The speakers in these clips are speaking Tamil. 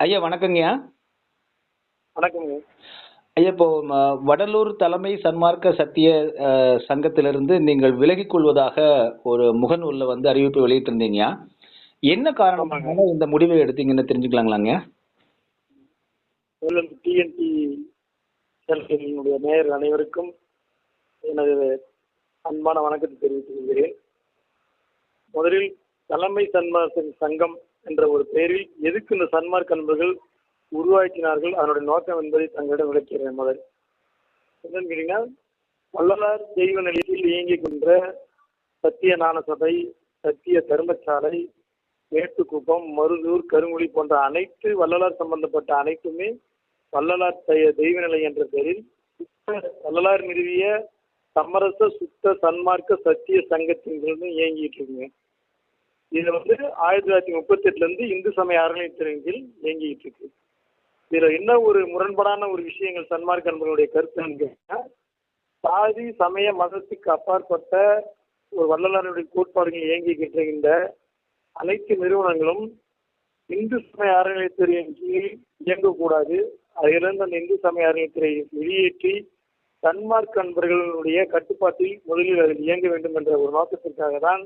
ஐயா வணக்கங்கய்யா. வணக்கங்க ஐயா இப்போ வடலூர் தலைமை சன்மார்க்க சத்திய சங்கத்திலிருந்து நீங்கள் விலகிக் கொள்வதாக ஒரு முகநூல்ல வந்து அறிவிப்பு வெளியிட்டிருந்தீங்க என்ன காரணமாக இந்த முடிவை எடுத்தீங்கன்னு தெரிஞ்சுக்கலாங்களாங்க? டிஎன்டி சேனலினுடைய நேயர் அனைவருக்கும் எனது அன்பான வணக்கத்தை தெரிவித்துக் கொள்கிறேன். முதலில் தலைமை சன்மார்க்க சங்கம் என்ற ஒரு பெயரில் எதுக்கு இந்த சன்மார்க் அன்பர்கள் உருவாக்கினார்கள்? அதனுடைய நோக்கம் என்பதை தங்களிடம் விளக்கிறேன் முதல் என்னன்னு கேட்டீங்கன்னா வள்ளலார் தெய்வ நிலையத்தில் இயங்கிக் கொண்ட சத்திய ஞான சபை சத்திய தர்மசாலை மேட்டுக்குப்பம் மருதூர் கருங்குழி போன்ற அனைத்து வள்ளலார் சம்பந்தப்பட்ட அனைத்துமே வள்ளலார் தெய்வ நிலை என்ற பெயரில் சுத்த வள்ளலார் நிறுவிய சமரச சுத்த சன்மார்க்க சத்திய சங்கத்தின் இயங்கிட்டு இருக்குங்க. இது வந்து ஆயிரத்தி தொள்ளாயிரத்தி முப்பத்தி எட்டுல இருந்து இந்து சமய அறநிலையத்துறையின் கீழ் இயங்கிட்டு இருக்கு. இதுல என்ன ஒரு முரண்பாடான ஒரு விஷயங்கள் சன்மார்க் அன்பர்களுடைய கருத்து கேட்டா சாதி சமய மதத்துக்கு அப்பாற்பட்ட ஒரு வள்ளலாருடைய கோட்பாடுகள் இயங்கிக்கிட்டு இருக்கின்ற அனைத்து நிறுவனங்களும் இந்து சமய அறநிலையத்துறையின் கீழ் இயங்கக்கூடாது. அதிலிருந்து அந்த இந்து சமய அறநிலையத்துறை வெளியேற்றி சன்மார்க் அன்பர்களுடைய கட்டுப்பாட்டில் முதலில் அதில் இயங்க வேண்டும் என்ற ஒரு நோக்கத்திற்காக தான்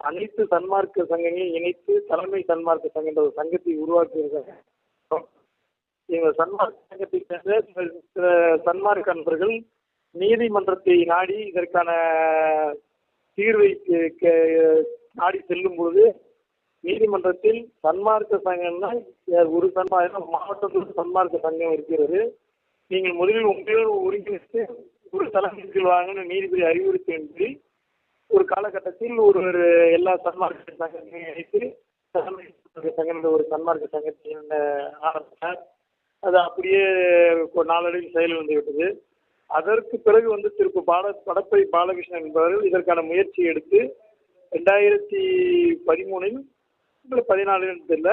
அனைத்து சன்மார்க்க சங்கங்களையும் இணைத்து தலைமை சன்மார்க்க சங்கம் என்ற ஒரு சங்கத்தை உருவாக்கியிருக்காங்க. எங்கள் சன்மார்க்க சங்கத்தை சேர்ந்த சில சன்மார்க்க நண்பர்கள் நீதிமன்றத்தை நாடி இதற்கான தீர்வை கே- நாடி செல்லும் பொழுது நீதிமன்றத்தில் சன்மார்க்க சங்கம்னா ஒரு சன்மார்க்க மாவட்டத்தில் சன்மார்க்க சங்கம் இருக்கிறது. நீங்கள் முதலில் உங்களோடு ஒருங்கிணைத்து ஒரு தலைமை செல்வாங்கன்னு வாங்கன்னு நீதிபதி அறிவுறுத்தி ஒரு காலகட்டத்தில் ஒரு ஒரு எல்லா சன்மார்க்க சங்கத்தையும் இணைத்து சங்கம் ஒரு சன்மார்க்க சங்கத்தை ஆரம்பித்தார். அது அப்படியே நாளடைவில் செயல் வந்து விட்டது அதற்கு பிறகு வந்து திரு பால படப்பை பாலகிருஷ்ணன் என்பவர்கள் இதற்கான முயற்சி எடுத்து ரெண்டாயிரத்தி பதிமூணில் இல்லை பதினாலுன்னு தெரியல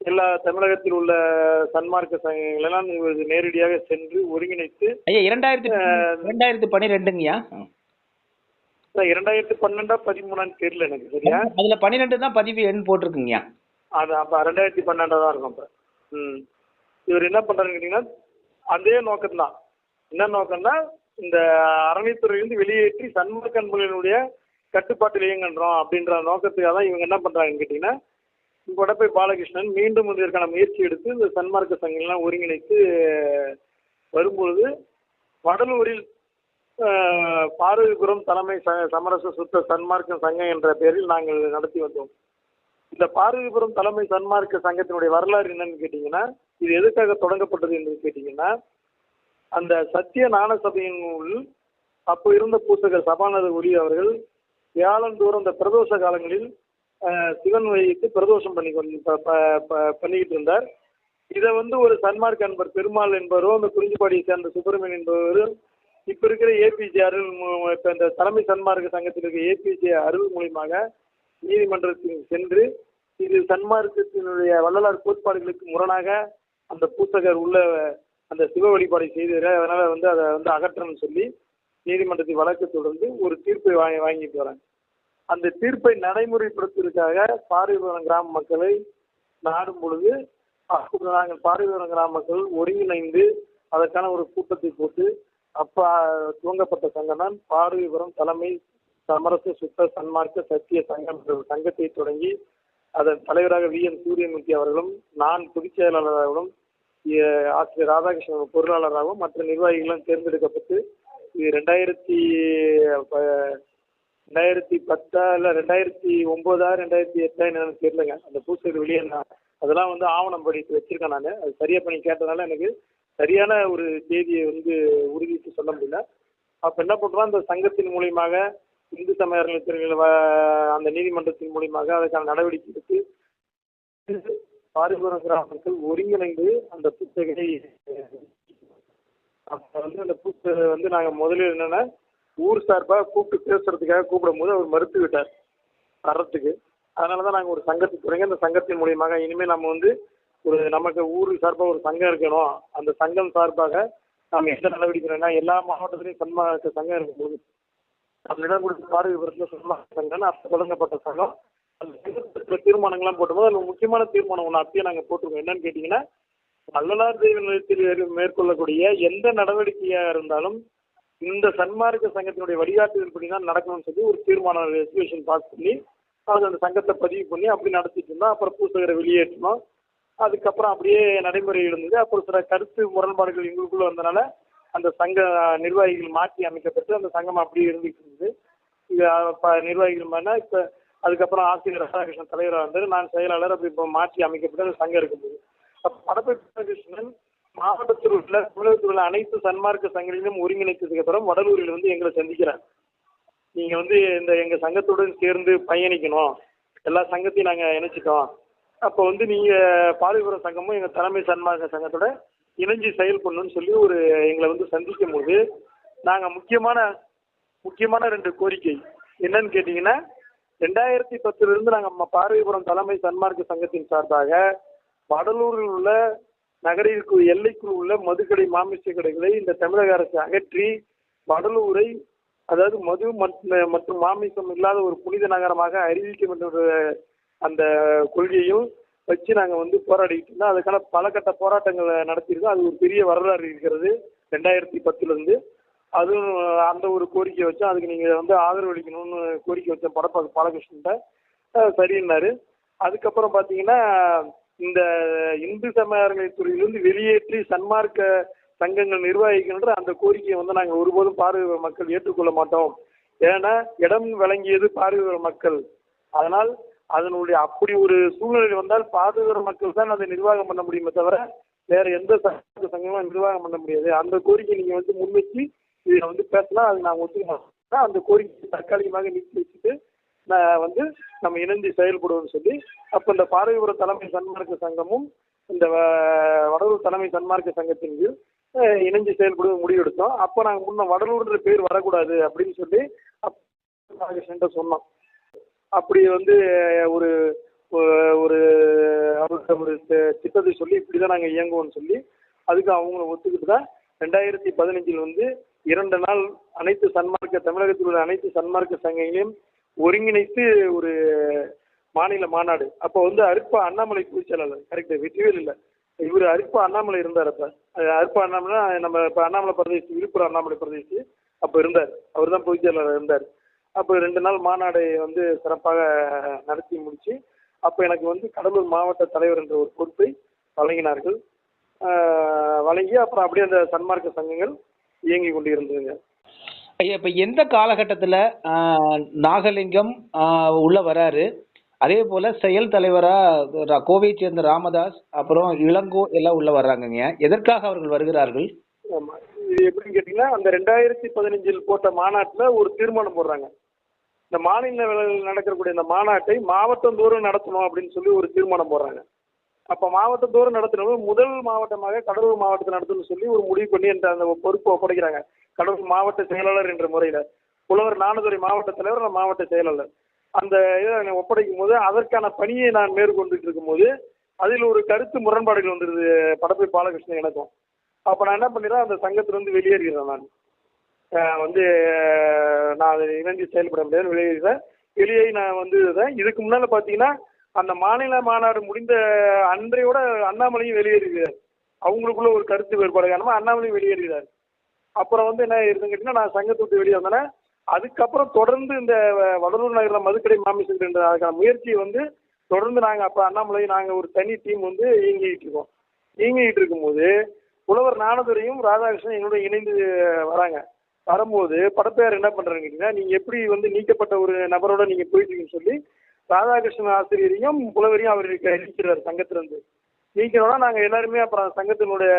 எல்லா தமிழகத்தில் உள்ள சன்மார்க்க சங்கங்கள் எல்லாம் இவர்கள் நேரடியாக சென்று ஒருங்கிணைத்து இரண்டாயிரத்தி இரண்டாயிரத்தி பன்னிரெண்டுங்கய்யா? அதான் இரண்டாயிரத்தி பன்னெண்டா பதிமூணான்னு தெரியல எனக்கு சரியா? அதுல பன்னிரெண்டு தான் பதிவு எண் போட்டிருக்குங்கய்யா. அது அப்போ ரெண்டாயிரத்தி பன்னெண்டா தான் இருக்கும் அப்போ. ம். இவர் என்ன பண்ணுறாருன்னு கேட்டிங்கன்னா அதே நோக்கம்தான். என்ன நோக்கம்னா இந்த அறநிலைத்துறையிலிருந்து வெளியேற்றி சன்மார்க்க அன்புகளினுடைய கட்டுப்பாட்டில் இயங்குன்றோம் அப்படின்ற நோக்கத்துக்காக தான் இவங்க என்ன பண்ணுறாங்கன்னு கேட்டிங்கன்னா கொடப்பை பாலகிருஷ்ணன் மீண்டும் இதற்கான முயற்சி எடுத்து இந்த சன்மார்க்க சங்கங்கள்லாம் ஒருங்கிணைத்து வரும்பொழுது வடலூரில் பார்வைபுரம் தலைமை ச- சமரச சுத்த சன்மார்க்க சங்கம் என்ற பெயரில் நாங்கள் நடத்தி வந்தோம். இந்த பார்வைபுரம் தலைமை சன்மார்க்க சங்கத்தினுடைய வரலாறு என்னன்னு கேட்டிங்கன்னா இது எதுக்காக தொடங்கப்பட்டது என்று கேட்டிங்கன்னா அந்த சத்திய ஞான சபையின் அப்போ இருந்த பூசகர் சபாநாதர் ஒளி அவர்கள் வியாழந்தோறும் அந்த பிரதோஷ காலங்களில் அஹ், சிவன் வைத்து பிரதோஷம் பண்ணி கொண்டு ப- ப- பண்ணிக்கிட்டு இருந்தார். இதை வந்து ஒரு சன்மார்க்க அன்பர் பெருமாள் என்பவரும் அந்த குறிஞ்சிப்பாடியை சேர்ந்த சுப்பிரமணியன் என்பவரும் இப்போ இருக்கிற ஏபிஜே அருள் இப்போ இப்ப இந்த தலைமை சன்மார்க்க சங்கத்தில் இருக்கிற ஏபிஜே அருள் மூலியமாக நீதிமன்றத்தில் சென்று இது சன்மார்க்கத்தினுடைய வள்ளலார் கோட்பாடுகளுக்கு முரணாக அந்த பூசகர் உள்ள அந்த சிவ வழிபாடை செய்தார் அதனால வந்து அதை வந்து அகற்றணும்னு சொல்லி நீதிமன்றத்தில் வழக்கு தொடர்ந்து ஒரு தீர்ப்பை வாங்கி வாங்கிட்டு வராங்க அந்த தீர்ப்பை நடைமுறைப்படுத்துவதற்காக பாரிபுரம் கிராம மக்களை நாடும் பொழுது நாங்கள் பாரிபுரம் கிராம மக்கள் ஒருங்கிணைந்து அதற்கான ஒரு கூட்டத்தை போட்டு அப்போ துவங்கப்பட்ட சங்கம் தான் பார்வைபுரம் தலைமை சமரச சுத்த சன்மார்க்க சத்திய சங்கம் என்ற ஒரு சங்கத்தை தொடங்கி அதன் தலைவராக வி. என் சூரியமூர்த்தி அவர்களும் நான் பொதுச் செயலாளராகவும் ஆசிரியர் ராதாகிருஷ்ணன் பொருளாளராகவும் மற்ற நிர்வாகிகளும் தேர்ந்தெடுக்கப்பட்டு இது ரெண்டாயிரத்தி ப- ரெண்டாயிரத்தி பத்தா இல்லை ரெண்டாயிரத்தி ஒம்போதா ரெண்டாயிரத்தி எட்டா என்னன்னு தெரியலங்க. அந்த பூசைகள் வெளியே நான் அதெல்லாம் வந்து ஆவணம் படித்து வச்சிருக்கேன் நான். அது சரியா பண்ணி கேட்டதுனால எனக்கு சரியான ஒரு செய்தியை வந்து உறுதிக்கு சொல்ல முடியல. அப்போ என்ன பண்ணுறோம்? அந்த சங்கத்தின் மூலியமாக இந்து சமய அறநிலையத்துறையில் அந்த நீதிமன்றத்தின் மூலியமாக அதற்கான நடவடிக்கை எடுத்து பாரிபுரம் கிராமத்தில் ஒருங்கிணைந்து அந்த புத்தகத்தை அப்போ வந்து அந்த புத்தகம் வந்து நாங்கள் முதல்ல என்னென்னா ஊர் சார்பாக கூப்பிட்டு பேசுறதுக்காக கூப்பிடும் போது அவர் மறுத்து விட்டார். வர்றதுக்கு. அதனால தான் நாங்கள் ஒரு சங்கத்தை தொடங்கி அந்த சங்கத்தின் மூலியமாக இனிமேல் நம்ம வந்து ஒரு நமக்கு ஊர் சார்பாக ஒரு சங்கம் இருக்கணும். அந்த சங்கம் சார்பாக நாம் எந்த நடவடிக்கை எல்லா மாவட்டத்திலையும் சன்மார்க்க சங்கம் இருக்கும்போது. அந்த இடம் கொடுத்து பார்வைபுரத்தில் சன்மார்க்க சங்கம்னு அப்போ தொடங்கப்பட்ட சங்கம். அந்த தீர்மானங்கள்லாம் போட்டும்போது அதில் முக்கியமான தீர்மானம் ஒன்று அப்பயே நாங்கள் போட்டிருக்கோம். என்னன்னு கேட்டிங்கன்னா வள்ளலார் தெய்வ நிலையத்தில் மேற்கொள்ளக்கூடிய எந்த நடவடிக்கையாக இருந்தாலும் இந்த சன்மார்க்க சங்கத்தினுடைய வழிகாட்டுதல்படி தான் நடக்கணும்னு சொல்லி ஒரு தீர்மானம் ரெசல்யூஷன் பாஸ் பண்ணி அது அந்த சங்கத்தை பதிவு பண்ணி அப்படி நடத்திட்டு இருந்தோம். அப்புறம் பூசகரை வெளியேற்றணும் அதுக்கப்புறம் அப்படியே நடைமுறை இருந்தது. அப்புறம் சில கருத்து முரண்பாடுகள் எங்களுக்குள்ள வந்தனால அந்த சங்க நிர்வாகிகள் மாற்றி அமைக்கப்பட்டு அந்த சங்கம் அப்படியே இருந்துட்டு இருந்தது. இது ப- நிர்வாகிகள் மாதிரினா இப்போ அதுக்கப்புறம் ஆசிரியர் ராதாகிருஷ்ணன் தலைவராக இருந்தார். நான் செயலாளர் அப்படி இப்போ மாற்றி அமைக்கப்பட்டு அந்த சங்கம் இருக்கும்போது. அப்போ படப்பை ராதாகிருஷ்ணன் மாவட்டத்தில் உள்ள தமிழகத்தில் உள்ள அனைத்து சன்மார்க்க சங்கங்களிலும் ஒருங்கிணைத்ததுக்கு அப்புறம் வடலூரில் வந்து எங்களை சந்திக்கிறார். நீங்கள் வந்து இந்த எங்கள் சங்கத்துடன் சேர்ந்து பயணிக்கணும். எல்லா சங்கத்தையும் நாங்கள் இணைச்சிட்டோம். அப்போ வந்து நீங்கள் பாலிபுரம் சங்கமும் எங்கள் தலைமை சன்மார்க்க சங்கத்தோட இணைஞ்சு செயல்படணும்னு சொல்லி ஒரு எங்களை வந்து சந்திக்கும் போது நாங்கள் முக்கியமான முக்கியமான ரெண்டு கோரிக்கை. என்னன்னு கேட்டிங்கன்னா ரெண்டாயிரத்தி பத்துலேருந்து நாங்கள் பார்வைபுரம் தலைமை சன்மார்க்க சங்கத்தின் சார்பாக வடலூரில் உள்ள நகரிற்கு எல்லைக்குள் உள்ள மதுக்கடை மாமிச கடைகளை இந்த தமிழக அரசு அகற்றி வடலூரை அதாவது மது மற்றும் மாமிசம் இல்லாத ஒரு புனித நகரமாக அறிவிக்கும் என்ற அந்த கொள்கையும் வச்சு நாங்கள் வந்து போராடிக்கிட்டு இருந்தோம். அதுக்கான பல கட்ட போராட்டங்களை நடத்தியிருக்கோம். அது ஒரு பெரிய வரலாறு இருக்கிறது. ரெண்டாயிரத்தி பத்துலேருந்து அதுவும் அந்த ஒரு கோரிக்கை வச்சோம். அதுக்கு நீங்கள் வந்து ஆதரவு அளிக்கணும்னு கோரிக்கை வச்சோம். படப்பா பாலகிருஷ்ணன்ட்ட. சரின்னாரு. அதுக்கப்புறம் பார்த்தீங்கன்னா இந்த இந்து சமய துறையிலிருந்து வெளியேற்றி சன்மார்க்க சங்கங்கள் நிர்வகிக்கின்ற அந்த கோரிக்கையை வந்து நாங்கள் ஒருபோதும் பார்வை மக்கள் ஏற்றுக்கொள்ள மாட்டோம். ஏன்னா இடம் வழங்கியது பார்வை மக்கள். அதனால் அதனுடைய அப்படி ஒரு சூழ்நிலை வந்தால் பார்வையற மக்கள் தான் அதை நிர்வாகம் பண்ண முடியுமே தவிர வேற எந்த சங்க சங்கமும் நிர்வாகம் பண்ண முடியாது. அந்த கோரிக்கை நீங்க வந்து முன்வச்சு இதில் வந்து பேசலாம் அது நாங்கள் ஒத்துக்க அந்த கோரிக்கை தற்காலிகமாக நீக்கி வச்சுட்டு நான் வந்து நம்ம இணைந்து செயல்படுவோம்னு சொல்லி அப்போ இந்த பார்வைபுர தலைமை சன்மார்க்க சங்கமும் இந்த வடலூர் தலைமை சன்மார்க்க சங்கத்தின் கீழ் இணைஞ்சு செயல்படுவது முடிவெடுத்தோம். அப்போ நாங்கள் முன்ன வடலூர்ன்ற பேர் வரக்கூடாது அப்படின்னு சொல்லி அப்போ சொன்னோம். அப்படி வந்து ஒரு ஒரு அவர்கிட்ட ஒரு திட்டத்தை சொல்லி இப்படி தான் நாங்கள் இயங்குவோம்னு சொல்லி அதுக்கு அவங்களும் ஒத்துக்கிட்டு தான் ரெண்டாயிரத்தி பதினஞ்சில் வந்து இரண்டு நாள் அனைத்து சன்மார்க்க தமிழகத்தில் உள்ள அனைத்து சன்மார்க்க சங்கங்களையும் ஒருங்கிணைத்து ஒரு மாநில மாநாடு. அப்போ வந்து அருப்பா அண்ணாமலை பொதுச்செயலாளர் கரெக்டு வெற்றிவேல் இல்லை. இவர் அருப்பா அண்ணாமலை இருந்தார் அப்போ. அருப்பா அண்ணாமலை நம்ம இப்போ அண்ணாமலை பிரதேசி விழுப்புரம் அண்ணாமலை பிரதேசி அப்போ இருந்தார். அவர் தான் பொதுச்செயலாளர் இருந்தார். அப்போ ரெண்டு நாள் மாநாடை வந்து சிறப்பாக நடத்தி முடிச்சு அப்போ எனக்கு வந்து கடலூர் மாவட்ட தலைவர் என்ற ஒரு பொறுப்பை வழங்கினார்கள். வழங்கி அப்புறம் அப்படியே அந்த சன்மார்க்க சங்கங்கள் இயங்கி கொண்டு இருந்ததுங்க ஐயா இப்போ எந்த காலகட்டத்தில் நாகலிங்கம் உள்ள வராரு? அதே போல செயல் தலைவராக கோவையை சேர்ந்த ராமதாஸ் அப்புறம் இளங்கோ எல்லாம் உள்ள வர்றாங்கங்க. எதற்காக அவர்கள் வருகிறார்கள்? ஆமா. இது எப்படின்னு கேட்டிங்கன்னா அந்த ரெண்டாயிரத்தி பதினஞ்சில் போட்ட மாநாட்டில் ஒரு தீர்மானம் போடுறாங்க. இந்த மாநில அளவில் நடக்கக்கூடிய இந்த மாநாட்டை மாவட்டந்தோறும் நடத்தணும் அப்படின்னு சொல்லி ஒரு தீர்மானம் போடுறாங்க. அப்போ மாவட்டந்தோறும் நடத்தினவங்க முதல் மாவட்டமாக கடலூர் மாவட்டத்தை நடத்தணும்னு சொல்லி ஒரு முடிவு பண்ணி என்ற அந்த பொறுப்பை ஒப்படைக்கிறாங்க. கடலூர் மாவட்ட செயலாளர் என்ற முறையில். புலவர் நானதுரை மாவட்ட தலைவர் மாவட்ட செயலாளர். அந்த இதை ஒப்படைக்கும் போது அதற்கான பணியை நான் மேற்கொண்டுட்டு இருக்கும்போது அதில் ஒரு கருத்து முரண்பாடுகள் வந்துடுது படப்பை பாலகிருஷ்ணன் எனக்கும். அப்போ நான் என்ன பண்ணிடுறேன் அந்த சங்கத்திலிருந்து வெளியேறிடுறேன் நான். வந்து நான் அதை இணைஞ்சு செயல்பட முடியாது வெளியேறுகிறேன் வெளியே நான் வந்து இதுக்கு முன்னால் பார்த்தீங்கன்னா அந்த மாநில மாநாடு முடிந்த அன்றையோட அண்ணாமலையும் வெளியேறுகிறார் அவங்களுக்குள்ள ஒரு கருத்து வேறுபாடு. காரணமாக அண்ணாமலையும் வெளியேறுகிறார் அப்புறம் வந்து என்ன இருக்குன்னு கேட்டிங்கன்னா நான் சங்கத்தை விட்டு வெளியே வந்தேன்னா அதுக்கப்புறம் தொடர்ந்து இந்த வ- வடலூர் நகரில் மதுக்கடை மாமிசம் அதுக்கான முயற்சியை வந்து தொடர்ந்து நாங்கள் அப்போ அண்ணாமலை நாங்கள் ஒரு தனி டீம் வந்து இயங்கிக்கிட்டு இருக்கோம். இயங்கிக்கிட்டு இருக்கும்போது புலவர் ஞானதுரையும் ராதாகிருஷ்ணன் என்னோட இணைந்து வராங்க. வரும்போது படப்பேர் என்ன பண்ணுறாங்க கேட்டிங்கன்னா நீங்கள் எப்படி வந்து நீக்கப்பட்ட ஒரு நபரோட நீங்கள் போயிட்டீங்கன்னு சொல்லி ராதாகிருஷ்ணன் ஆசிரியரையும் புலவரையும் அவர் நீக்கிறார் சங்கத்திலிருந்து. நீக்கிறோன்னா நாங்கள் எல்லாருமே அப்புறம் சங்கத்தினுடைய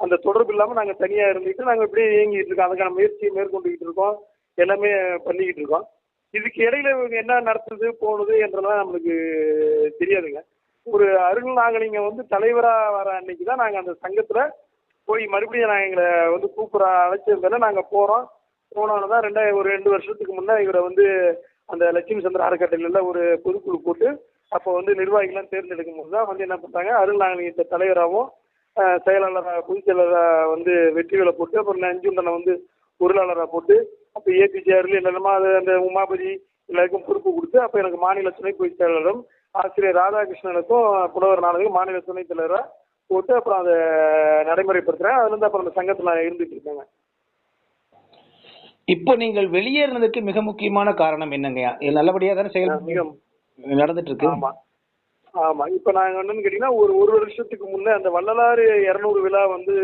அந்த தொடர்பு இல்லாமல் நாங்கள் தனியாக இருந்துக்கிட்டு நாங்கள் இப்படியே இயங்கிட்டு இருக்கோம். அதுக்கான முயற்சியை மேற்கொண்டுக்கிட்டு இருக்கோம். எல்லாமே பண்ணிக்கிட்டு இருக்கோம். இதுக்கு இடையில இவங்க என்ன நடத்துது போனது என்றெல்லாம் நம்மளுக்கு தெரியாதுங்க. ஒரு அருள் நாங்கள் நீங்கள் வந்து தலைவராக வர அன்னைக்கு தான் நாங்கள் அந்த சங்கத்தில் போய் மறுபடியும் நாங்கள் எங்களை வந்து கூப்பிட்ற அழைச்சிருந்தால நாங்கள் போகிறோம் போனோன்னு தான் ரெண்டாயிரம் ஒரு ரெண்டு வருஷத்துக்கு முன்னே இவரை வந்து அந்த லட்சுமி சந்திர அறக்கட்டளையில் ஒரு பொதுக்குழு போட்டு அப்போ வந்து நிர்வாகிகள்லாம் தேர்ந்தெடுக்கும் போது தான் வந்து என்ன பண்ணுறாங்க அருள் நாகலிங்கத்தை தலைவராகவும் செயலாளராக பொதுச் செயலாளராக வந்து வெற்றிகளை போட்டு அப்புறம் நஞ்சுண்டனை வந்து பொருளாளராக போட்டு அப்போ ஏபிஜே அருள் என்னென்னமோ அது அந்த உமாபதி எல்லாருக்கும் பொறுப்பு கொடுத்து அப்போ எனக்கு மாநில துணை பொதுச் செயலாளரும் ஆசிரியர் ராதாகிருஷ்ணனுக்கும் புலவர் நாளுக்கு மாநில துணைத் தலைவராக போட்டு அப்புறம் அதை நடைமுறைப்படுத்துறேன். அதுல இருந்து அப்புறம் அந்த சங்கத்தில் நான் இருந்துட்டு இருக்கேங்க. இப்போ நீங்கள் வெளியேறினதுக்கு மிக முக்கியமான காரணம் என்னங்கய்யா இது நல்லபடியா தானே செயல் நடந்துட்டு இருக்கு ஆமா. ஆமா. இப்ப நாங்க என்னன்னு கேட்டீங்கன்னா ஒரு ஒரு வருஷத்துக்கு முன்னே அந்த வள்ளலாறு இருநூறு விழா வந்து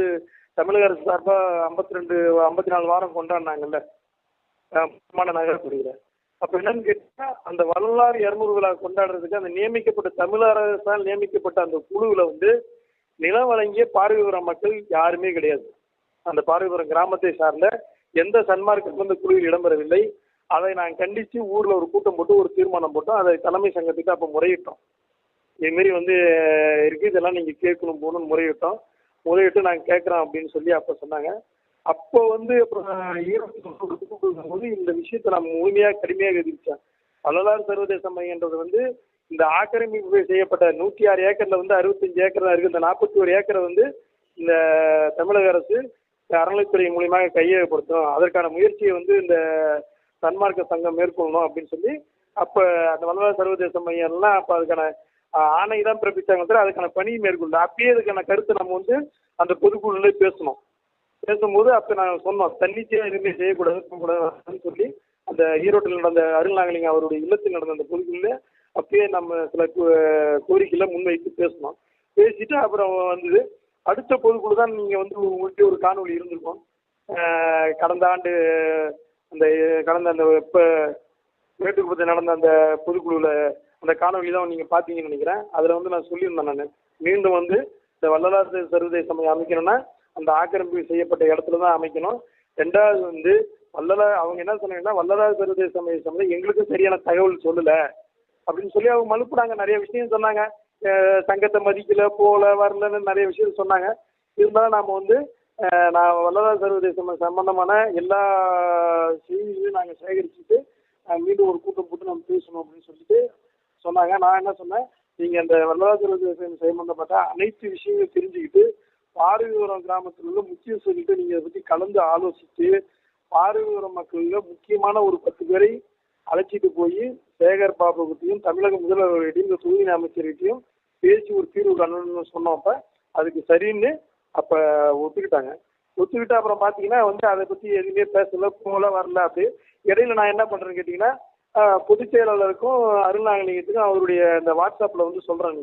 தமிழக அரசு சார்பா ஐம்பத்தி ரெண்டு ஐம்பத்தி நாலு வாரம் கொண்டாடினாங்கல்ல? மாநில நகரத்துறையில. அப்ப என்னன்னு கேட்டீங்கன்னா அந்த வள்ளலாறு இருநூறு விழா கொண்டாடுறதுக்கு அந்த நியமிக்கப்பட்ட தமிழக அரசால் நியமிக்கப்பட்ட அந்த குழுவில் வந்து நிலம் வழங்கிய பார்வைபுரம் மக்கள் யாருமே கிடையாது. அந்த பார்வைபுரம் கிராமத்தை சார்ந்த எந்த சன்மார்க்கும் இந்த குழுவில் இடம்பெறவில்லை. அதை நான் கண்டித்து ஊரில் ஒரு கூட்டம் போட்டு ஒரு தீர்மானம் போட்டோம் அதை தலைமை சங்கத்துக்கு அப்போ முறையிட்டோம். இதுமாரி வந்து இருக்குது இருக்கு இதெல்லாம் நீங்கள் கேட்கணும் போகணும்னு முறையிட்டோம். முறையிட்டு நாங்கள் கேட்குறோம் அப்படின்னு சொல்லி அப்போ சொன்னாங்க. அப்போ வந்து அப்புறம் ஈரோடு போது இந்த விஷயத்தை நான் முழுமையா கடுமையாக எதிர்த்தேன் வள்ளலார் சர்வதேச மையன்றது வந்து இந்த ஆக்கிரமிப்பு செய்யப்பட்ட நூற்றி ஆறு ஏக்கர்ல வந்து அறுபத்தஞ்சு ஏக்கர் தான் இருக்கு. இந்த நாற்பத்தி ஒரு ஏக்கரை வந்து இந்த தமிழக அரசு அறநிலைத்துறை மூலியமாக கையகப்படுத்தும் அதற்கான முயற்சியை வந்து இந்த சன்மார்க்க சங்கம் மேற்கொள்ளணும் அப்படின்னு சொல்லி அப்ப அந்த வள்ளலார் சர்வதேச மையம்லாம் அப்ப அதுக்கான ஆணை தான் பிறப்பித்தாங்க சார் அதுக்கான பணியை மேற்கொள்ள அப்பயே அதுக்கான கருத்தை நம்ம வந்து அந்த பொதுக்குழுல பேசணும். பேசும்போது அப்ப நான் சொன்னோம் தன்னிச்சையா எதுவுமே செய்யக்கூடாது இருக்கக்கூடாதுன்னு சொல்லி அந்த ஈரோட்டில் நடந்த அருள்நாகலிங்க அவருடைய இல்லத்தில் நடந்த அந்த பொதுக்குழுல அப்பயே நம்ம சில கோ- கோரிக்கைகளை முன்வைத்து பேசணும் பேசிட்டு அப்புறம் வந்தது. அடுத்த பொதுக்குழு தான் நீங்க வந்து உங்கள்கிட்ட ஒரு காணொலி இருந்திருக்கும். கடந்த ஆண்டு அந்த கடந்த அந்த இப்போ மேட்டுக்குப்பத்தில் நடந்த அந்த பொதுக்குழுவில் அந்த காணொலி தான் நீங்கள் பார்த்தீங்கன்னு நினைக்கிறேன். அதில் வந்து நான் சொல்லியிருந்தேன் நான். மீண்டும் வந்து இந்த வள்ளலார் சர்வதேச சமயம் அமைக்கணும்னா அந்த ஆக்கிரமிப்பு செய்யப்பட்ட இடத்துல தான் அமைக்கணும். ரெண்டாவது வந்து வள்ளலார் அவங்க என்ன சொன்னாங்கன்னா வள்ளலார் சர்வதேச சமய சமயம் எங்களுக்கும் சரியான தகவல் சொல்லலை. அப்படின்னு சொல்லி அவங்க மலுப்புனாங்க. நிறைய விஷயம் சொன்னாங்க. சங்கத்தை மதிக்கல போகல வரலன்னு நிறைய விஷயம் சொன்னாங்க. இருந்தாலும் நாம வந்து நான் வல்லதார் சர்வதேச சம்பந்தமான எல்லா செய்திகளையும் நாங்கள் சேகரிச்சுட்டு மீண்டும் ஒரு கூட்டம் போட்டு நம்ம பேசணும் அப்படின்னு சொல்லிட்டு சொன்னாங்க. நான் என்ன சொன்னேன் நீங்கள் அந்த வல்லதார் சர்வதேசம் சம்பந்தப்பட்ட அனைத்து விஷயங்களும் தெரிஞ்சுக்கிட்டு பார்வையூரம் கிராமத்தில் உள்ள முக்கியஸ்தர்கிட்ட நீங்கள் இதை பற்றி கலந்து ஆலோசித்து பார்வையூரம் மக்களில் முக்கியமான ஒரு பத்து பேரை அழைச்சிட்டு போய் சேகர் பாபு பாபுகிட்டையும் தமிழக முதல்வர்கிட்டையும் இந்த தொகுதி அமைச்சர்கிட்டையும் பேசி ஒரு தீர்வு காணணும்னு சொன்னோம். அப்ப அதுக்கு சரின்னு அப்ப ஒத்துக்கிட்டாங்க. ஒத்துக்கிட்டு அப்புறம் பாத்தீங்கன்னா வந்து அதை பத்தி எதுவுமே பேசல போல வரல. அப்படி இடையில நான் என்ன பண்றேன்னு கேட்டீங்கன்னா பொதுச் செயலாளருக்கும் அருள்நாகலிங்கத்துக்கும் அவருடைய இந்த வாட்ஸ்அப்ல வந்து சொல்றாங்க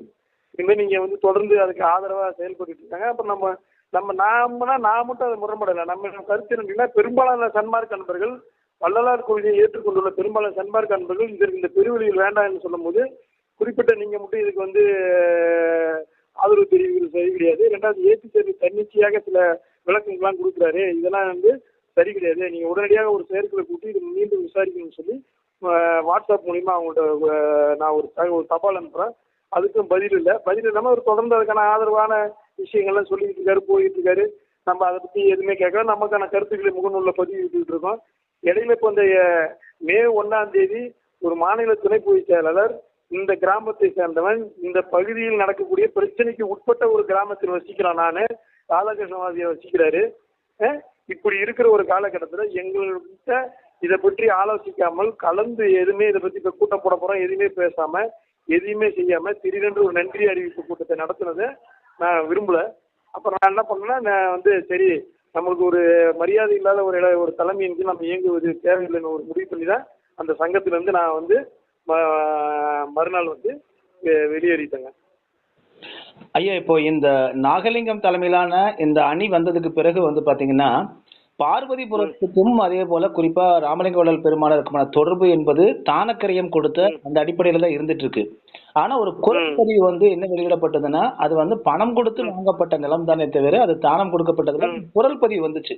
இனிமேல் நீங்க வந்து தொடர்ந்து அதுக்கு ஆதரவா செயல்பட்டு இருக்காங்க. அப்புறம் நம்ம நம்ம நாமனா நான் மட்டும் அதை முரண்படலை. நம்ம கருத்து என்னன்னா பெரும்பாலான சன்மார்க் நண்பர்கள் வள்ளலார் கொள்கையை ஏற்றுக்கொண்டுள்ள பெரும்பாலான சன்மார்க் நண்பர்கள் இதற்கு இந்த பெருவெளியில் வேண்டாம்னு சொல்லும்போது குறிப்பிட்ட நீங்க மட்டும் இதுக்கு வந்து ஆதரவு தெரிவிக்கிறது சரி கிடையாது. ரெண்டாவது ஏற்றி தேர்வு தன்னிச்சையாக சில விளக்கங்கள்லாம் கொடுக்குறாரு. இதெல்லாம் வந்து சரி கிடையாது. நீங்க உடனடியாக ஒரு செயற்குழு கூட்டி இது மீண்டும் விசாரிக்கணும்னு சொல்லி வாட்ஸ்அப் மூலியமா அவங்கள்ட்ட நான் ஒரு ஒரு தபால் அனுப்புறேன். அதுக்கும் பதில் இல்லை. பதில் இல்லாமல் அவர் தொடர்ந்து அதுக்கான ஆதரவான விஷயங்கள்லாம் சொல்லிட்டு இருக்காரு போயிட்டு இருக்காரு. நம்ம அதை பத்தி எதுவுமே கேட்கல. நமக்கான கருத்துக்களை முகநூலில் பதிவிட்டு இருக்கோம். இடையில இப்போ இந்த மே ஒன்னாம் தேதி ஒரு மாநில துணை பொதுச் செயலாளர் இந்த கிராமத்தை சேர்ந்தவன் இந்த பகுதியில் நடக்கக்கூடிய பிரச்சனைக்கு உட்பட்ட ஒரு கிராமத்தில் வசிக்கிறான் நான். ராதாகிருஷ்ணவாதியை வசிக்கிறாரு. இப்படி இருக்கிற ஒரு காலகட்டத்தில் எங்கள்கிட்ட இதை பற்றி ஆலோசிக்காமல் கலந்து எதுவுமே இதை பற்றி இப்போ கூட்டம் போட போகிறோம் எதுவுமே பேசாமல் எதையுமே செய்யாம திடீரென்று ஒரு நன்றி அறிவிப்பு கூட்டத்தை நடத்துனதை நான் விரும்பல. அப்புறம் நான் என்ன பண்ணேன்னா நான் வந்து சரி நம்மளுக்கு ஒரு மரியாதை இல்லாத ஒரு இட ஒரு தலைமையின் கீழ் நம்ம இயங்குவது தேவையில்லைன்னு ஒரு முடிவு பண்ணி தான் அந்த சங்கத்திலேருந்து நான் வந்து ம- மறுநாள் வந்து வெ- வெளியேறிட்டேங்க. ஐயா இப்போ இந்த நாகலிங்கம் தலைமையிலான இந்த அணி வந்ததுக்கு பிறகு வந்து பாத்தீங்கன்னா பார்வதிபுரத்துக்கும் அதே போல குறிப்பா ராமலிங்க வள்ளல் பெருமானருக்குமான தொடர்பு என்பது தானக்கரியம் கொடுத்த அந்த அடிப்படையில தான் இருந்துட்டு இருக்கு ஆனா ஒரு குரல்பதிவு வந்து என்ன வெளியிடப்பட்டதுன்னா அது வந்து பணம் கொடுத்து வாங்கப்பட்ட நிலம் தானே தவிர அது தானம் கொடுக்கப்பட்டதுல குரல் பதிவு வந்துச்சு.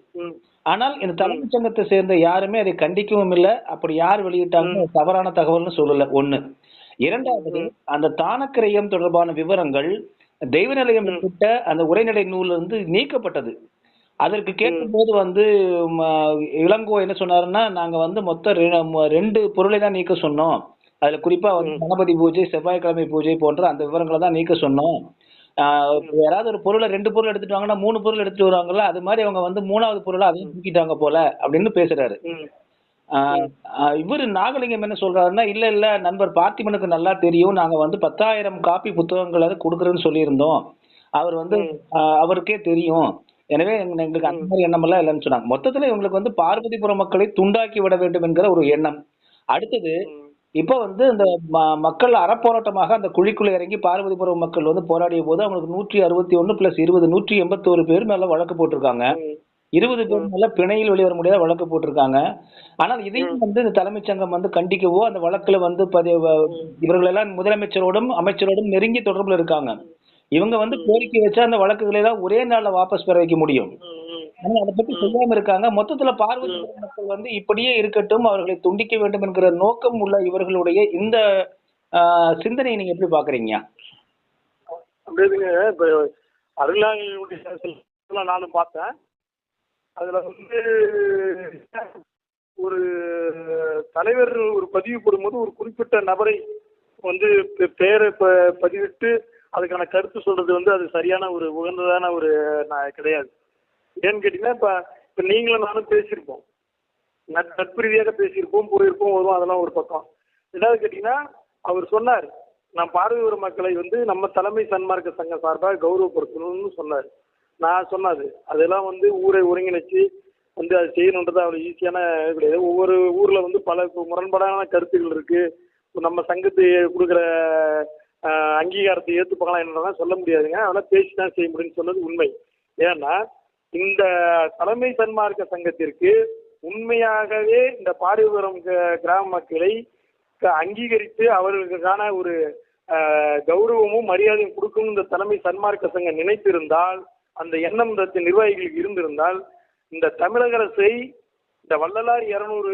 ஆனால் இந்த தலைமைச் சங்கத்தை சேர்ந்த யாருமே அதை கண்டிக்கவும் இல்லை. அப்படி யார் வெளியிட்டாங்க அது தவறான தகவல்னு சொல்லல ஒண்ணு. இரண்டாவது அந்த தானக்கிரயம் தொடர்பான விவரங்கள் தெய்வ நிலையம் வெளியிட்ட அந்த உரைநடை நூல்ல இருந்து நீக்கப்பட்டது. அதற்கு கேட்கும்போது வந்து இளங்கோ என்ன சொன்னாருன்னா நாங்க வந்து மொத்தம் ரெண்டு பொருளை தான் நீக்க சொன்னோம். அதுல குறிப்பா வந்து கணபதி பூஜை செவ்வாய்க்கிழமை பூஜை போன்ற அந்த விவரங்களை தான் நீக்க சொன்னோம். யாராவது ஒரு பொருளை ரெண்டு பொருள் எடுத்துட்டு வாங்கன்னா மூணு பொருள் எடுத்துட்டு வருவாங்கல்ல அது மாதிரி அவங்க வந்து மூணாவது பொருளை அதையும் தூக்கிட்டாங்க போல அப்படின்னு பேசுறாரு. இவர் நாகலிங்கம் என்ன சொல்றாருன்னா இல்ல இல்ல நண்பர் பார்த்திபனுக்கு நல்லா தெரியும். நாங்க வந்து பத்தாயிரம் காப்பி புத்தகங்கள் கொடுக்குறேன்னு சொல்லியிருந்தோம். அவர் வந்து அவருக்கே தெரியும். எனவே எங்க- எங்களுக்கு அந்த மாதிரி எண்ணமெல்லாம் இல்லைன்னு சொன்னாங்க. மொத்தத்துல இவங்களுக்கு வந்து பார்வதிபுரம் மக்களை துண்டாக்கி விட வேண்டும் என்கிற ஒரு எண்ணம். அடுத்தது இப்ப வந்து இந்த மக்கள் அறப்போராட்டமாக அந்த குழிக்குள்ள இறங்கி பார்வதிபுரம் மக்கள் வந்து போராடிய போது அவங்களுக்கு நூற்றி அறுபத்தி ஒன்னு பிளஸ் இருபது நூற்றி எண்பத்தோரு பேர் மேல வழக்கு போட்டிருக்காங்க. இருபது பேர் மேல பிணையில் வெளிவர முடியாத வழக்கு போட்டிருக்காங்க. ஆனால் இதையும் வந்து இந்த தலைமைச் சங்கம் வந்து கண்டிக்கவோ அந்த வழக்குல வந்து பதிவு இவர்கள் எல்லாம் முதலமைச்சரோடும் அமைச்சரோடும் நெருங்கி தொடர்புல இருக்காங்க. இவங்க வந்து கோரிக்கை வச்சா அந்த வழக்குகளை எல்லாம் ஒரே நாள்ல வாபஸ் பெற வைக்க முடியும். ஆனா அதை பத்தி சொல்லாம இருக்காங்க. மொத்தத்துல பார்வதி மக்கள் வந்து இப்படியே இருக்கட்டும் அவர்களை துண்டிக்க வேண்டும் என்கிற நோக்கம் உள்ள இவர்களுடைய இந்த சிந்தனையை நீங்க எப்படி பாக்குறீங்க அப்படியேங்க இப்போ நானும் பார்த்தேன். அதுல வந்து ஒரு தலைவர் ஒரு பதிவு போடும்போது ஒரு குறிப்பிட்ட நபரை வந்து பெ- பெயரை ப- பதிவிட்டு அதுக்கான கருத்து சொல்றது வந்து அது சரியான ஒரு உகந்ததான ஒரு நான் கிடையாது. ஏன்னு கேட்டீங்கன்னா இப்ப இப்போ நீங்களும் நானும் பேசியிருப்போம். நட்பு ரீதியாக பேசியிருப்போம் போயிருப்போம் வருவோம் அதெல்லாம் ஒரு பக்கம். ரெண்டாவது கேட்டீங்கன்னா அவர் சொன்னார் நான் பார்வையோர மக்களை வந்து நம்ம தலைமை சன்மார்க்க சங்கம் சார்பாக கௌரவப்படுத்தணும்னு சொன்னார். நான் சொன்னது அதெல்லாம் வந்து ஊரை ஒருங்கிணைச்சு வந்து அது செய்யணுன்றது அவ்வளோ ஈஸியான இது கிடையாது. ஒவ்வொரு ஊரில் வந்து பல முரண்பாடான கருத்துக்கள் இருக்குது நம்ம சங்கத்து கொடுக்குற அங்கீகாரத்தை ஏற்றுப்பாங்களா என்னலாம் சொல்ல முடியாதுங்க. ஆனால் பேசி தான் செய்ய முடியும்னு சொன்னது உண்மை. ஏன்னா இந்த தலைமை சன்மார்க்க சங்கத்திற்கு உண்மையாகவே இந்த பாரிபுரம் க- கிராம மக்களை க- அங்கீகரித்து அவர்களுக்கான ஒரு கௌரவமும் மரியாதையும் கொடுக்கணும் இந்த தலைமை சன்மார்க்க சங்கம் நினைத்திருந்தால் அந்த எண்ணம் இந்த நிர்வாகிகளுக்கு இருந்திருந்தால் இந்த தமிழக அரசை இந்த வள்ளலார் இருநூறு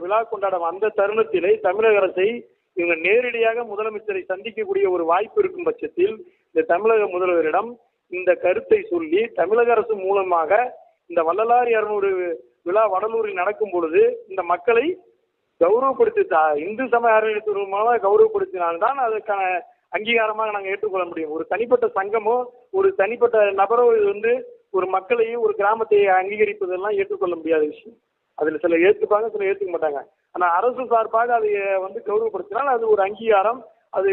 விழா கொண்டாடும் அந்த தருணத்திலே தமிழக அரசை இவங்க நேரடியாக முதலமைச்சரை சந்திக்கக்கூடிய ஒரு வாய்ப்பு இருக்கும் பட்சத்தில் இந்த தமிழக முதல்வரிடம் இந்த கருத்தை சொல்லி தமிழக அரசு மூலமாக இந்த வள்ளலார் இருநூறு விழா வடலூரில் நடக்கும் பொழுது இந்த மக்களை கௌரவப்படுத்தி தா- இந்து சமய அறநிலையத்துறை மூலமாக கௌரவப்படுத்தினால்தான் அதுக்கான அங்கீகாரமாக நாங்கள் ஏற்றுக்கொள்ள முடியும். ஒரு தனிப்பட்ட சங்கமோ ஒரு தனிப்பட்ட நபரோ இது வந்து ஒரு மக்களையும் ஒரு கிராமத்தை அங்கீகரிப்பதெல்லாம் ஏற்றுக்கொள்ள முடியாத விஷயம். அதில் சில ஏற்றுப்பாங்க சில ஏற்றுக்க மாட்டாங்க. ஆனால் அரசு சார்பாக அதை வந்து கௌரவப்படுத்தினால் அது ஒரு அங்கீகாரம் அது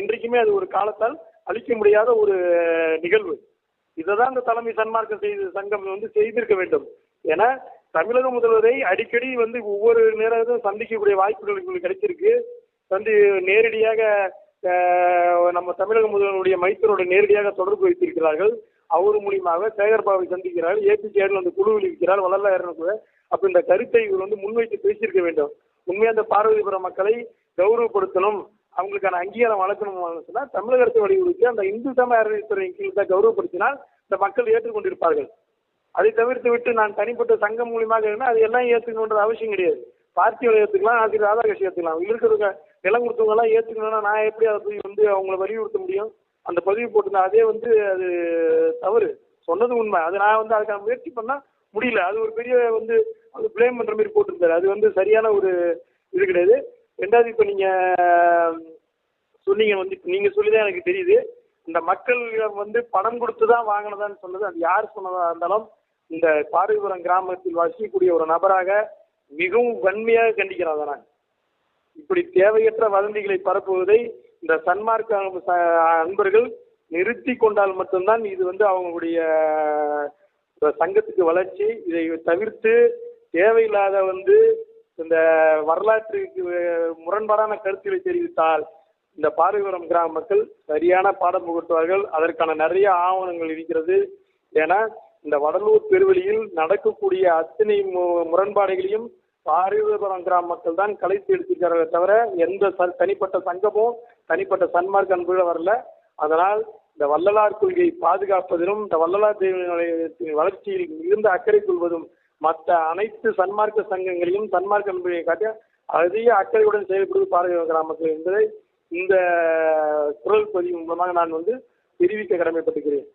என்றைக்குமே அது ஒரு காலத்தால் அழிக்க முடியாத ஒரு நிகழ்வு. இதை தான் இந்த தலைமை சன்மார்க்க செய்த சங்கம் வந்து செய்திருக்க வேண்டும். ஏன்னா தமிழக முதல்வரை அடிக்கடி வந்து ஒவ்வொரு நேரத்தும் சந்திக்கக்கூடிய வாய்ப்புகள் எங்களுக்கு கிடைச்சிருக்கு. வந்து நேரடியாக நம்ம தமிழக முதல்வருடைய மைத்தரோட நேரடியாக தொடர்பு வைத்திருக்கிறார்கள். அவர் மூலியமாக சேகர்பாவை சந்திக்கிறார். ஏபிஜேஆர் அந்த குழுவில் இருக்கிறார். கூட அப்ப இந்த கருத்தை இவர் வந்து முன்வைத்து பேசியிருக்க வேண்டும். உண்மையா அந்த பார்வதிபுரம் மக்களை கௌரவப்படுத்தணும் அவங்களுக்கான அங்கீகாரம் வளர்க்கணும் சொன்னா தமிழக அரசு வலியுறுத்தி அந்த இந்து சமய அறநிலைத்துறையின் கீழ் தான் கௌரவப்படுத்தினால் இந்த மக்கள் ஏற்றுக்கொண்டிருப்பார்கள். அதை தவிர்த்து விட்டு நான் தனிப்பட்ட சங்கம் மூலியமாக அது எல்லாம் ஏற்றுக்கணுன்ற அவசியம் கிடையாது. பார்ட்டிகளை ஏற்றுக்கலாம் ஆசிரியர் ராதாகிருஷ்ணன் ஏற்றுக்கலாம். இருக்கிறவங்க நிலம் கொடுத்தவங்கலாம் ஏற்றுக்கணும்னா நான் எப்படி அதை போய் வந்து அவங்கள வலியுறுத்த முடியும்? அந்த பதிவு போட்டிருந்தேன் அதே வந்து அது தவறு. சொன்னது உண்மை. அது நான் வந்து அதுக்கான முயற்சி பண்ணா முடியல. அது ஒரு பெரிய வந்து அது ப்ளேம் பண்ற மாதிரி போட்டிருந்தாரு அது வந்து சரியான ஒரு இது கிடையாது. ரெண்டாவது இப்போ நீங்க சொன்னீங்க வந்து இப்ப நீங்க சொல்லிதான் எனக்கு தெரியுது. இந்த மக்கள் வந்து பணம் கொடுத்து தான் வாங்கினதான்னு சொன்னது அது யார் சொன்னதா இருந்தாலும் இந்த பார்வைபுரம் கிராமத்தில் வசிக்கக்கூடிய ஒரு நபராக மிகவும் வன்மையாக கண்டிக்கிறேன் அதை நான். இப்படி தேவையற்ற வதந்திகளை பரப்புவதை இந்த சன்மார்க்க ச- அன்பர்கள் நிறுத்தி கொண்டால் மட்டும்தான் இது வந்து அவங்களுடைய சங்கத்துக்கு வளர்ச்சி இதை தவிர்த்து தேவையில்லாத வந்து இந்த வரலாற்றுக்கு முரண்பாடான கருத்துக்களை தெரிவித்தால் இந்த பார்வைபுரம் கிராம மக்கள் சரியான பாடம் புகட்டுவார்கள். அதற்கான நிறைய ஆவணங்கள் இருக்கிறது. ஏன்னா இந்த வடலூர் பெருவெளியில் நடக்கக்கூடிய அத்தனை மு- முரண்பாடுகளையும் பார்வைபுரம் கிராம மக்கள் தான் கலைத்து எடுத்திருக்கிறார்களே தவிர எந்த தனிப்பட்ட சங்கமும் தனிப்பட்ட சன்மார்க் அன்புகளும் வரல. அதனால் இந்த வள்ளலார் கொள்கையை பாதுகாப்பதிலும் இந்த வள்ளலார் தேவனுடைய வளர்ச்சியில் மிகுந்த அக்கறை கொள்வதும் மற்ற அனைத்து சன்மார்க்க சங்கங்களையும் சன்மார்க்க காட்ட அதிக அக்கறையுடன் செயல்படுவது பார்வை கிராமத்தில் என்பதை இந்த குரல் பதிவு மூலமாக நான் வந்து தெரிவிக்க கடமைப்பட்டுக்கிறேன்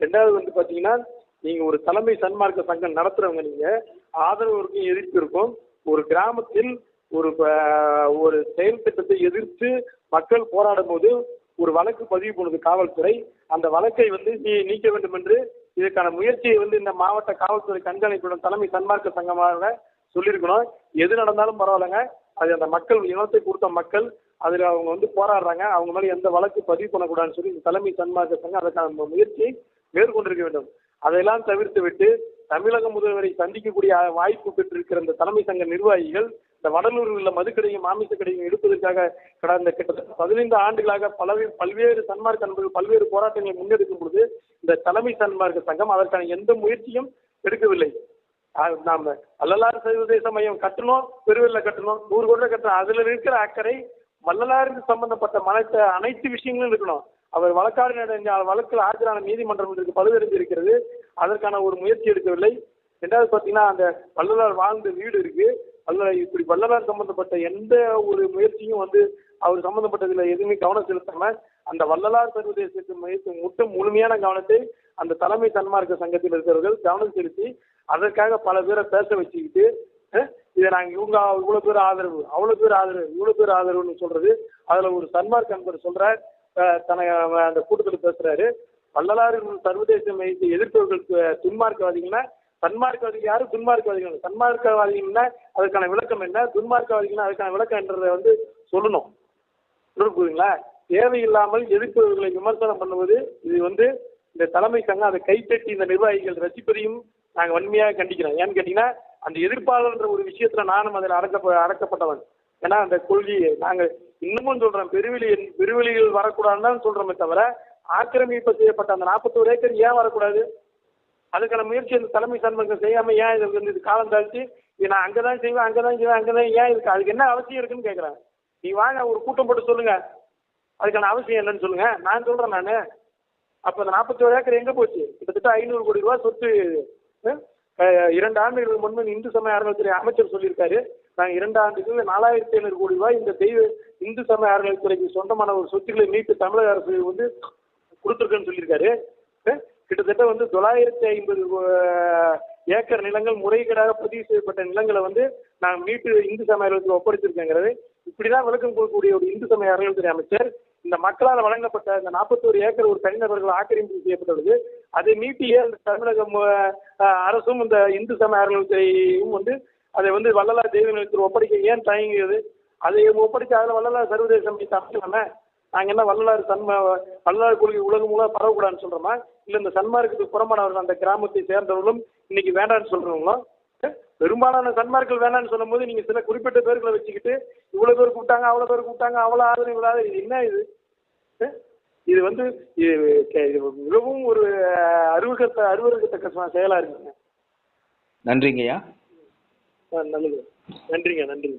ரெண்டாவது வந்து பார்த்தீங்கன்னா நீங்கள் ஒரு தலைமை சன்மார்க்க சங்கம் நடத்துகிறவங்க நீங்கள் ஆதரவு இருக்கும் எதிர்ப்பு இருக்கும். ஒரு கிராமத்தில் ஒரு ப- ஒரு செயல் திட்டத்தை எதிர்த்து மக்கள் போராடும் போது ஒரு வழக்கு பதிவு பண்ணுது காவல்துறை. அந்த வழக்கை வந்து நீ- நீக்க வேண்டும் என்று இதற்கான முயற்சியை வந்து இந்த மாவட்ட காவல்துறை கண்காணிப்புடன் தலைமை சன்மார்க்க சங்கமாக சொல்லியிருக்கணும். எது நடந்தாலும் பரவாயில்லைங்க. அது அந்த மக்கள் இனத்தை கொடுத்த மக்கள் அதில் அவங்க வந்து போராடுறாங்க. அவங்க மேலே எந்த வழக்கு பதிவு பண்ணக்கூடாதுன்னு சொல்லி இந்த தலைமை சன்மார்க்க சங்கம் அதற்கான முயற்சியை மேற்கொண்டிருக்க வேண்டும். அதையெல்லாம் தவிர்த்து விட்டு தமிழக முதல்வரை சந்திக்கக்கூடிய வாய்ப்பு பெற்றிருக்கிற இந்த தலைமை சங்க நிர்வாகிகள் இந்த வடலூரில் உள்ள மதுக்கடையும் மாமிச கடையும் எடுப்பதற்காக கடந்த கிட்டத்தட்ட பதினைந்து ஆண்டுகளாக பலவே பல்வேறு சன்மார்க் அன்பர்கள் பல்வேறு போராட்டங்களை முன்னெடுக்கும் பொழுது இந்த தலைமை சன்மார்க்க சங்கம் அதற்கான எந்த முயற்சியும் எடுக்கவில்லை. ஆஹ் நாம வள்ளலார் சர்வதேச மையம் கட்டணும் பெருவெல்ல கட்டணும் நூறு கோடி கட்டணும் அதுல இருக்கிற அக்கறை வள்ளலாருக்கு சம்பந்தப்பட்ட மனத்த அனைத்து விஷயங்களும் இருக்கணும். அவர் வழக்காடு வழக்கில் ஆஜரான நீதிமன்றம் இதற்கு பழுதடைந்து இருக்கிறது அதற்கான ஒரு முயற்சி எடுக்கவில்லை. ரெண்டாவது பார்த்தீங்கன்னா அந்த வள்ளலார் வாழ்ந்த வீடு இருக்கு. அல்ல இப்படி வள்ளலார் சம்பந்தப்பட்ட எந்த ஒரு முயற்சியும் வந்து அவர் சம்பந்தப்பட்டதுல எதுவுமே கவனம் செலுத்தாம அந்த வள்ளலார் சர்வதேச முயற்சி மட்டும் முழுமையான கவனத்தை அந்த தலைமை தன்மார்க்க சங்கத்தில் இருக்கிறவர்கள் கவனம் செலுத்தி அதற்காக பல பேரை பேச வச்சுக்கிட்டு இதை நாங்கள் இவங்க இவ்வளோ பேர் ஆதரவு அவ்வளோ பேர் ஆதரவு இவ்வளோ பேர் ஆதரவுன்னு சொல்றது அதில் ஒரு சன்மார்க் அன்பர் சொல்றார் அஹ், தன்னை அந்த கூட்டத்தில் பேசுறாரு. வள்ளலார் சர்வதேச மையத்தை எதிர்ப்பவர்களுக்கு துன்மார்க்கவாதிகள்னா சன்மார்க்கவாதிகள் யாரு? துன்மார்க்கவாதிகள். சன்மார்க்கவாதிகள்னா அதுக்கான விளக்கம் என்ன? துன்மார்க்கவாதிகள்னா அதுக்கான விளக்கம் என்றதை வந்து சொல்லணும். புரியுதுங்களா? தேவையில்லாமல் எதிர்ப்பவர்களை விமர்சனம் பண்ணுவது இது வந்து இந்த தலைமை சங்கம் அதை கைத்தட்டி இந்த நிர்வாகிகள் ரசிப்பதையும் நாங்கள் வன்மையாக கண்டிக்கிறோம். ஏன்னு கேட்டிங்கன்னா அந்த எதிர்ப்பாளர்ன்ற ஒரு விஷயத்தில் நானும் அதில் அடக்க அடக்கப்பட்டவன். ஏன்னா அந்த கொள்கையை நாங்கள் இன்னமும் சொல்கிறோம் பெருவெளி பெருவெளிகள் வரக்கூடாதுன்னு தான் சொல்கிறோமே தவிர ஆக்கிரமிப்பு செய்யப்பட்ட அந்த நாற்பத்தோரு ஏக்கர் ஏன் வரக்கூடாது? அதுக்கான முயற்சி அந்த தலைமை சன்மங்கம் செய்யாமல் ஏன் இதுக்கு வந்து இது காலம் தாழ்த்தி இது நான் அங்கே தான் செய்வேன் அங்கே தான் செய்வேன் அங்கே தான் ஏன் இருக்கு? அதுக்கு என்ன அவசியம் இருக்குன்னு கேட்குறேன் நீ வாங்க ஒரு கூட்டம் போட்டு சொல்லுங்க. அதுக்கான அவசியம் என்னன்னு சொல்லுங்க. நான் சொல்கிறேன் நான். அப்போ அந்த நாற்பத்தோரு ஏக்கர் எங்கே போச்சு? கிட்டத்தட்ட ஐநூறு கோடி ரூபா சொத்து இரண்டு ஆண்டுகளுக்கு முன்பு இந்து சமய அறநிலைத்துறை அமைச்சர் சொல்லியிருக்காரு. நாங்கள் இரண்டு ஆண்டுகளில் நாலாயிரத்தி ஐநூறு கோடி ரூபாய் இந்த தெய்வ இந்து சமய அறநிலைத்துறைக்கு சொந்தமான ஒரு சொத்துக்களை மீட்டு தமிழக அரசு வந்து கொடுத்துருக்குன்னு சொல்லியிருக்காரு. கிட்டத்தட்ட வந்து தொள்ளாயிரத்தி ஐம்பது ஏக்கர் நிலங்கள் முறைகேடாக பதிவு செய்யப்பட்ட நிலங்களை வந்து நான் மீட்டு இந்து சமய அறநிலையத்தில் ஒப்படைச்சிருக்கேங்கிறது. இப்படிதான் விளக்கம் கொடுக்கக்கூடிய ஒரு இந்து சமய அறநிலையத்துறை அமைச்சர் இந்த மக்களால் வழங்கப்பட்ட இந்த நாற்பத்தோரு ஏக்கர் ஒரு தனிநபர்கள் ஆக்கிரமிப்பு செய்யப்பட்டுள்ளது. அதை மீட்டிய அந்த தமிழக அரசும் இந்த இந்து சமய அறநிலையத்துறையும் வந்து அதை வந்து வள்ளலார் தெய்வ நிலையத்தில் ஒப்படைக்க ஏன் தயங்குகிறது அதை ஒப்படைச்சு அதில் வள்ளலார் சர்வதேச சமிதி அமைக்கலாமே நாங்கள் என்ன வள்ளலார் சன்ம வள்ளலார் கொள்கை உலகம் மூலம் பரவக்கூடாதுன்னு சொல்கிறோமா இல்லை இந்த சன்மார்க்கத்துக்கு புறமானவர்கள் அந்த கிராமத்தை சேர்ந்தவர்களும் இன்னைக்கு வேண்டாம்னு சொல்கிறவங்களும் பெரும்பாலான சன்மார்கள் வேணாம்னு சொல்லும்போது நீங்கள் சில குறிப்பிட்ட பேர்களை வச்சுக்கிட்டு இவ்வளோ பேர் கூப்பிட்டாங்க அவ்வளோ பேர் கூப்பிட்டாங்க அவ்வளோ ஆதரவு இவ்வளோ ஆதரவு இது என்ன இது? இது வந்து மிகவும் ஒரு அருவகத்த அருவருக்கத்தக்க செயலாக இருக்குங்க. நன்றிங்கய்யா. நல்லது நன்றிங்க நன்றிங்க.